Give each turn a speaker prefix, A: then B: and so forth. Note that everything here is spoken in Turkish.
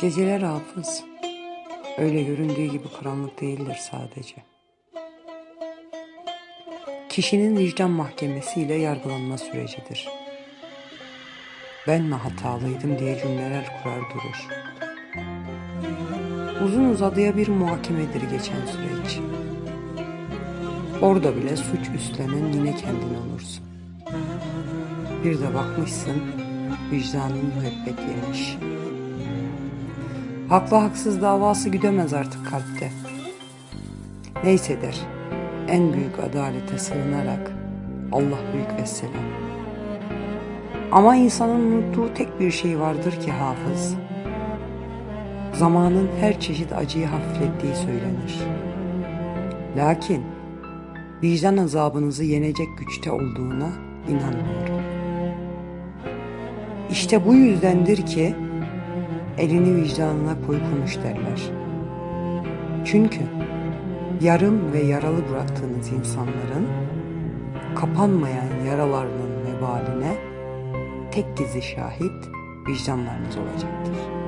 A: Geceler hafız. Öyle göründüğü gibi karanlık değildir sadece. Kişinin vicdan mahkemesiyle yargılanma sürecidir. Ben mi hatalıydım diye cümleler kurar durur. Uzun uzadıya bir muhakemedir geçen süreç. Orada bile suç üstlenen yine kendin olursun. Bir de bakmışsın vicdanın müebbet yemiş. Haklı haksız davası güdemez artık kalpte. Neyse der, en büyük adalete sığınarak Allah büyük ve selam. Ama insanın unuttuğu tek bir şey vardır ki hafız. Zamanın her çeşit acıyı hafiflettiği söylenir. Lakin vicdan azabınızı yenecek güçte olduğuna inanmıyorum. İşte bu yüzdendir ki elini vicdanına koy konuş derler. Çünkü yarım ve yaralı bıraktığınız insanların kapanmayan yaralarının vebaline tek gizli şahit vicdanlarınız olacaktır.